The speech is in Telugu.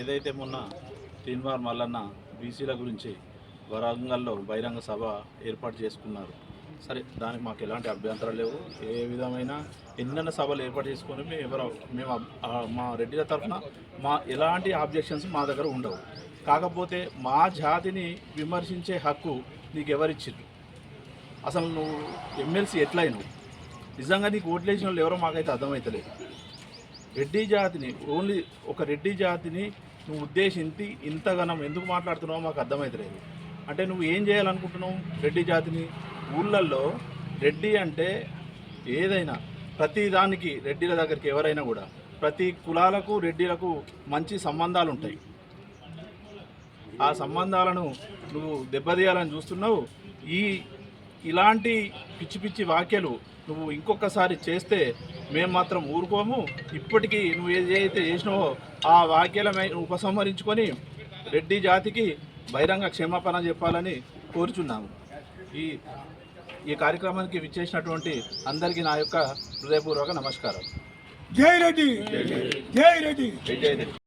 ఏదైతే మొన్న తీన్మార్ మల్లన్న బీసీల గురించి వరంగల్లో బహిరంగ సభ ఏర్పాటు చేసుకున్నారు సరే దానికి మాకు ఎలాంటి అభ్యంతరాలు లేవు. ఏ విధమైన ఎన్నెన్న సభలు ఏర్పాటు చేసుకొని మేము ఎవరు మేము మా రెడ్డిల తరఫున మా ఎలాంటి ఆబ్జెక్షన్స్ మా దగ్గర ఉండవు. కాకపోతే మా జాతిని విమర్శించే హక్కు నీకు ఎవరిచ్చిర్రు అసలు నువ్వు ఎమ్మెల్సీ ఎట్లయినవు? నిజంగా నీకు ఓట్లేసిన వాళ్ళు ఎవరో మాకైతే అర్థమవుతలేదు రెడ్డి జాతిని ఓన్లీ ఒక రెడ్డి జాతిని నువ్వు ఉద్దేశించి ఇంతగానం ఎందుకు మాట్లాడుతున్నావో మాకు అర్థమవుతలేదు అంటే నువ్వు ఏం చేయాలనుకుంటున్నావు రెడ్డి జాతిని? ఊళ్ళల్లో రెడ్డి అంటే ఏదైనా ప్రతి దానికి రెడ్డిల దగ్గరికి ఎవరైనా కూడా ప్రతి కులాలకు రెడ్డిలకు మంచి సంబంధాలు ఉంటాయి. ఆ సంబంధాలను నువ్వు దెబ్బతీయాలని చూస్తున్నావు. ఈ ఇలాంటి పిచ్చి పిచ్చి వ్యాఖ్యలు నువ్వు ఇంకొకసారి చేస్తే మేము మాత్రం ఊరుకోము. ఇప్పటికీ నువ్వు ఏదైతే చేసినావో ఆ వ్యాఖ్యల మే- ఉపసంహరించుకొని రెడ్డి జాతికి బహిరంగ క్షమాపణ చెప్పాలని కోరుచున్నాము. ఈ ఈ కార్యక్రమానికి విచ్చేసినటువంటి అందరికీ నా యొక్క హృదయపూర్వక నమస్కారం. జై రెడ్డి! జై రెడ్డి! జై జై రెడ్డి!